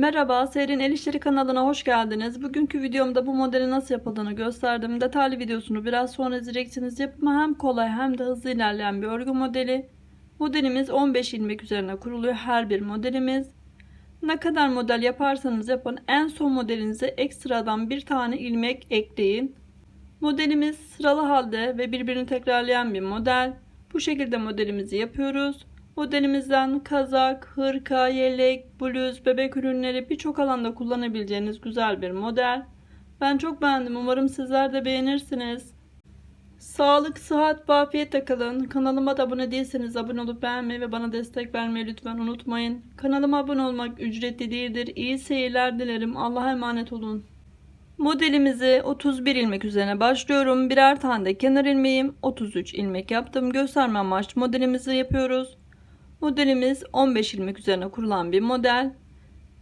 Merhaba, Serin El İşleri kanalına hoş geldiniz. Bugünkü videomda bu modeli nasıl yapıldığını gösterdim. Detaylı videosunu biraz sonra izleyeceksiniz. Yapımı hem kolay hem de hızlı ilerleyen bir örgü modeli. Modelimiz 15 ilmek üzerine kuruluyor her bir modelimiz. Ne kadar model yaparsanız yapın en son modelinize ekstradan bir tane ilmek ekleyin. Modelimiz sıralı halde ve birbirini tekrarlayan bir model. Bu şekilde modelimizi yapıyoruz. Modelimizden kazak, hırka, yelek, bluz, bebek ürünleri birçok alanda kullanabileceğiniz güzel bir model. Ben çok beğendim. Umarım sizler de beğenirsiniz. Sağlık, sıhhat afiyetle kalın. Kanalıma da abone değilseniz abone olup beğenmeyi ve bana destek vermeyi lütfen unutmayın. Kanalıma abone olmak ücretli değildir. İyi seyirler dilerim. Allah'a emanet olun. Modelimizi 31 ilmek üzerine başlıyorum. Birer tane de kenar ilmeğim 33 ilmek yaptım. Gösterme amaçlı modelimizi yapıyoruz. Modelimiz 15 ilmek üzerine kurulan bir model.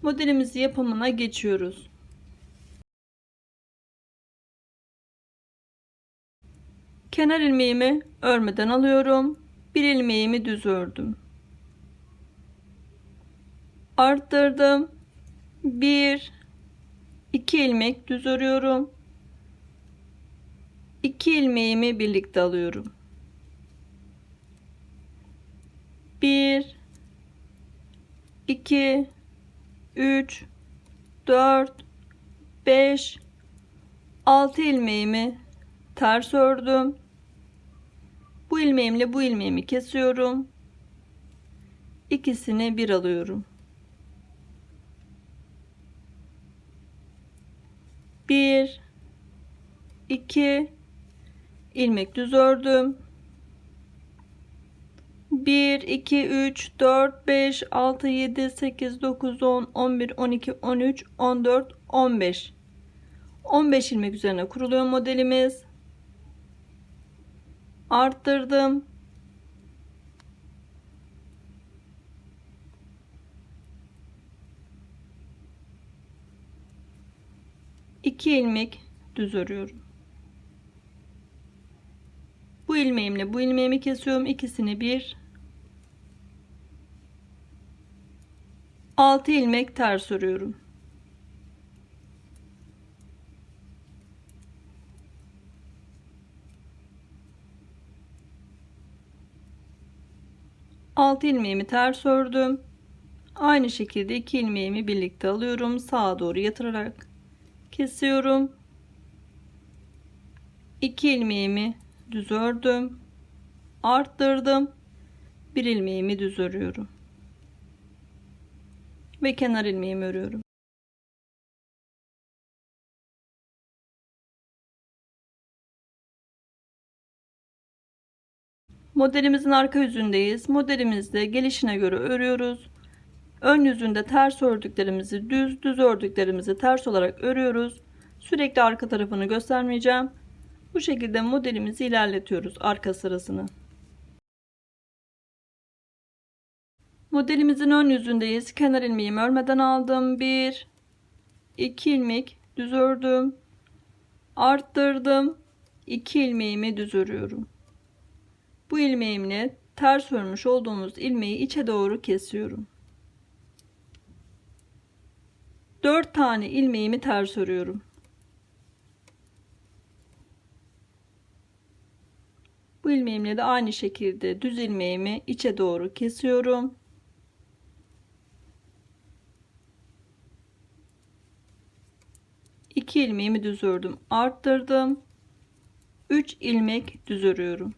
Modelimizi yapımına geçiyoruz. Kenar ilmeğimi örmeden alıyorum. Bir ilmeğimi düz ördüm. Arttırdım. 1 2 ilmek düz örüyorum. 2 ilmeğimi birlikte alıyorum. 1 2 3 4 5 6 ilmeğimi ters ördüm. Bu ilmeğimle bu ilmeğimi kesiyorum. İkisini bir alıyorum. 1 2 ilmek düz ördüm. 1 2 3 4 5 6 7 8 9 10 11 12 13 14 15 15 ilmek üzerine kuruluyor modelimiz. Arttırdım. İki ilmek düz örüyorum. Bu ilmeğimle bu ilmeğimi kesiyorum. İkisini bir 6 ilmek ters örüyorum. Altı ilmeğimi ters ördüm. Aynı şekilde iki ilmeğimi birlikte alıyorum. Sağa doğru yatırarak kesiyorum. 2 ilmeğimi düz ördüm. Arttırdım. Bir ilmeğimi düz örüyorum ve kenar ilmeğimi örüyorum. Modelimizin arka yüzündeyiz. Modelimizde gelişine göre örüyoruz. Ön yüzünde ters ördüklerimizi düz, düz ördüklerimizi ters olarak örüyoruz. Sürekli arka tarafını göstermeyeceğim. Bu şekilde modelimizi ilerletiyoruz arka sırasını. Modelimizin ön yüzündeyiz. Kenar ilmeğimi örmeden aldım. 1 2 ilmek düz ördüm. Arttırdım. 2 ilmeğimi düz örüyorum. Bu ilmeğimle ters örmüş olduğumuz ilmeği içe doğru kesiyorum. 4 tane ilmeğimi ters örüyorum. Bu ilmeğimle de aynı şekilde düz ilmeğimi içe doğru kesiyorum. 2 ilmeğimi düz ördüm arttırdım. 3 ilmek düz örüyorum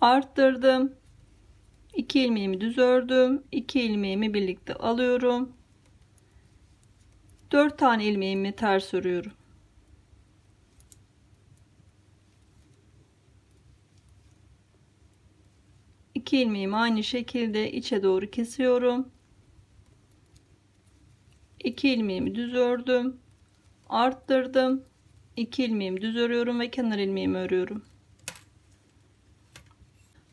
arttırdım. 2 ilmeğimi düz ördüm 2 ilmeğimi birlikte alıyorum. 4 tane ilmeğimi ters örüyorum. İki ilmeğimi aynı şekilde içe doğru kesiyorum 2 ilmeğimi düz ördüm arttırdım. 2 ilmeğimi düz örüyorum ve kenar ilmeğimi örüyorum.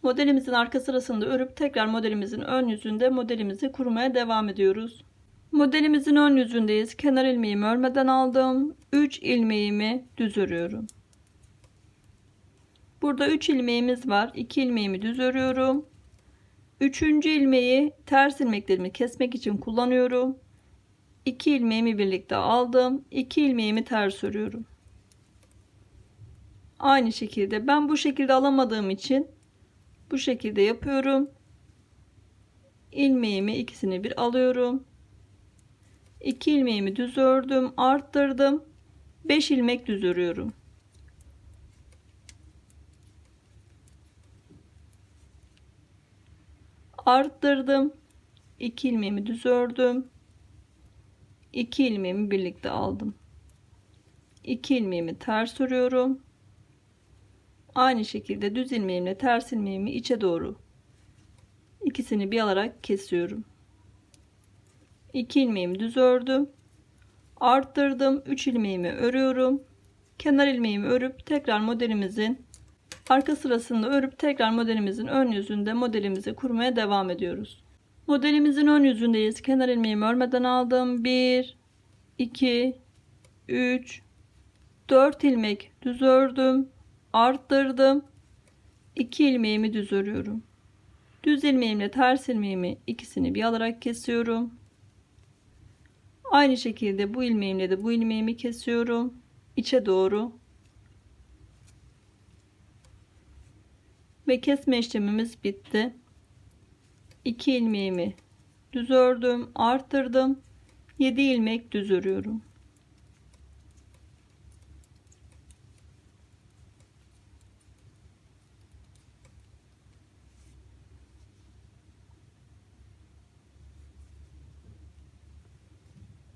Modelimizin arka sırasında örüp tekrar modelimizin ön yüzünde modelimizi kurmaya devam ediyoruz. Modelimizin ön yüzündeyiz. Kenar ilmeğimi örmeden aldım. 3 ilmeğimi düz örüyorum. Burada 3 ilmeğimiz var. 2 ilmeğimi düz örüyorum. Üçüncü ilmeği ters ilmeklerimi kesmek için kullanıyorum. İki ilmeğimi birlikte aldım. İki ilmeğimi ters örüyorum. Aynı şekilde ben bu şekilde alamadığım için bu şekilde yapıyorum. İlmeğimi ikisini bir alıyorum. 2 ilmeğimi düz ördüm, arttırdım. 5 ilmek düz örüyorum. Arttırdım. 2 ilmeğimi düz ördüm. 2 ilmeğimi birlikte aldım. 2 ilmeğimi ters örüyorum. Aynı şekilde düz ilmeğimle ters ilmeğimi içe doğru ikisini bir alarak kesiyorum. 2 ilmeğimi düz ördüm. Arttırdım. 3 ilmeğimi örüyorum. Kenar ilmeğimi örüp tekrar modelimizin arka sırasında örüp tekrar modelimizin ön yüzünde modelimizi kurmaya devam ediyoruz. Modelimizin ön yüzündeyiz. Kenar ilmeğimi örmeden aldım. 1 2 3 4 ilmek düz ördüm. Arttırdım. 2 ilmeğimi düz örüyorum. Düz ilmeğimle ters ilmeğimi ikisini bir alarak kesiyorum. Aynı şekilde bu ilmeğimle de bu ilmeğimi kesiyorum. içe doğru. Ve kesme işlemimiz bitti. 2 ilmeğimi düz ördüm, arttırdım. 7 ilmek düz örüyorum.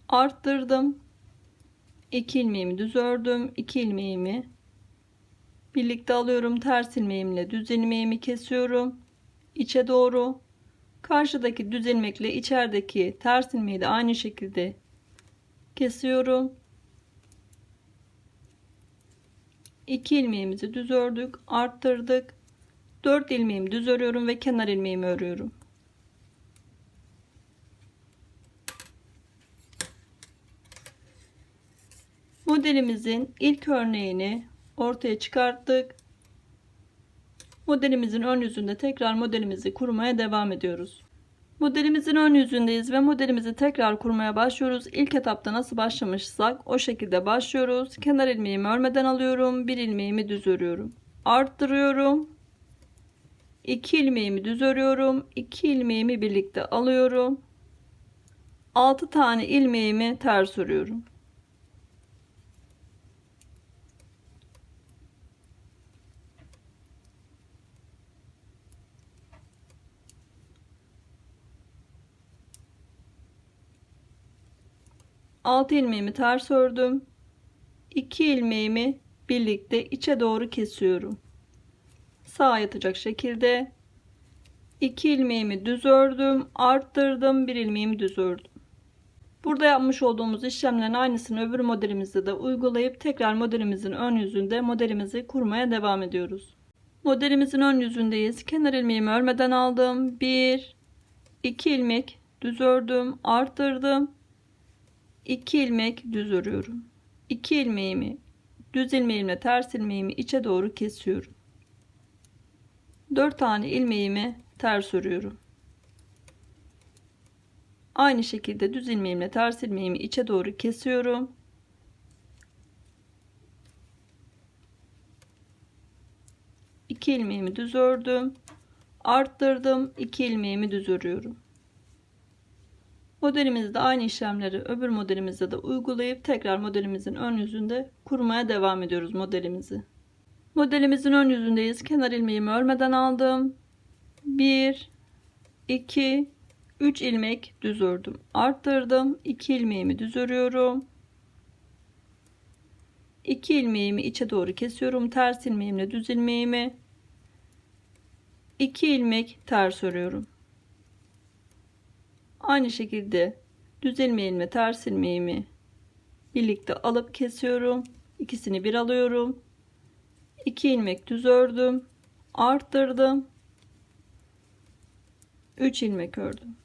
arttırdım. 2 ilmeğimi düz ördüm. 2 ilmeğimi birlikte alıyorum. Ters ilmeğimle düz ilmeğimi kesiyorum. içe doğru. Karşıdaki düz ilmekle içerideki ters ilmeği de aynı şekilde kesiyorum. 2 ilmeğimizi düz ördük, arttırdık. 4 ilmeğimi düz örüyorum ve kenar ilmeğimi örüyorum. Modelimizin ilk örneğini ortaya çıkarttık. Modelimizin ön yüzünde tekrar modelimizi kurmaya devam ediyoruz. Modelimizin ön yüzündeyiz ve modelimizi tekrar kurmaya başlıyoruz. İlk etapta nasıl başlamışsak o şekilde başlıyoruz. Kenar ilmeğimi örmeden alıyorum. Bir ilmeğimi düz örüyorum. Arttırıyorum. 2 ilmeğimi düz örüyorum. 2 ilmeğimi birlikte alıyorum. 6 tane ilmeğimi ters örüyorum. 6 ilmeğimi ters ördüm. 2 ilmeğimi birlikte içe doğru kesiyorum. Sağa yatacak şekilde 2 ilmeğimi düz ördüm, arttırdım, 1 ilmeğimi düz ördüm. Burada yapmış olduğumuz işlemlerin aynısını öbür modelimizde de uygulayıp tekrar modelimizin ön yüzünde modelimizi kurmaya devam ediyoruz. Modelimizin ön yüzündeyiz. Kenar ilmeğimi örmeden aldım. 1 2 ilmek düz ördüm, arttırdım. 2 ilmek düz örüyorum. 2 ilmeğimi düz ilmeğimle ters ilmeğimi içe doğru kesiyorum. 4 tane ilmeğimi ters örüyorum. Aynı şekilde düz ilmeğimle ters ilmeğimi içe doğru kesiyorum. İki ilmeğimi düz ördüm. Arttırdım. 2 ilmeğimi düz örüyorum. Modelimizde aynı işlemleri öbür modelimizde de uygulayıp tekrar modelimizin ön yüzünde kurmaya devam ediyoruz modelimizi. Modelimizin ön yüzündeyiz. Kenar ilmeğimi örmeden aldım. 1 2 3 ilmek düz ördüm. Arttırdım. 2 ilmeğimi düz örüyorum. 2 ilmeğimi içe doğru kesiyorum. Ters ilmeğimle düz ilmeğimi 2 ilmek ters örüyorum. Aynı şekilde düz ilmeğimi ters ilmeğimi birlikte alıp kesiyorum. İkisini bir alıyorum. 2 ilmek düz ördüm. Arttırdım. 3 ilmek ördüm.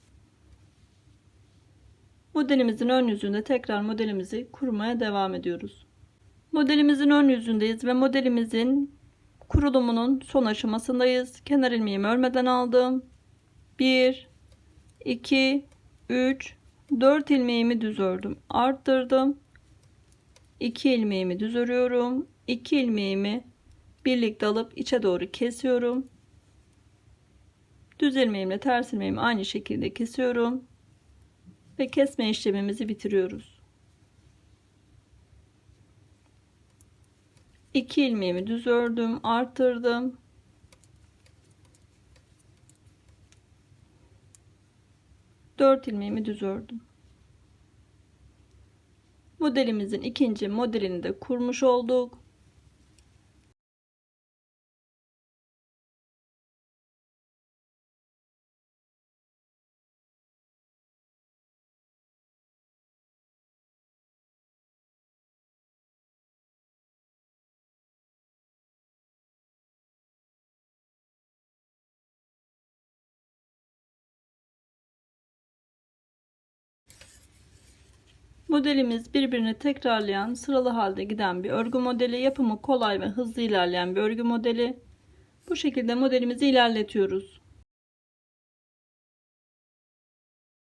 Modelimizin ön yüzünde tekrar modelimizi kurmaya devam ediyoruz. Modelimizin ön yüzündeyiz ve modelimizin kurulumunun son aşamasındayız. Kenar ilmeğimi örmeden aldım. 1 2 3 4 ilmeğimi düz ördüm. Arttırdım. 2 ilmeğimi düz örüyorum. 2 ilmeğimi birlikte alıp içe doğru kesiyorum. Düz ilmeğimle ters ilmeğimi aynı şekilde kesiyorum. Ve kesme işlemimizi bitiriyoruz. 2 ilmeğimi düz ördüm arttırdım Dört ilmeğimi düz ördüm modelimizin ikinci modelini de kurmuş olduk Modelimiz birbirini tekrarlayan sıralı halde giden bir örgü modeli. Yapımı kolay ve hızlı ilerleyen bir örgü modeli. Bu şekilde modelimizi ilerletiyoruz.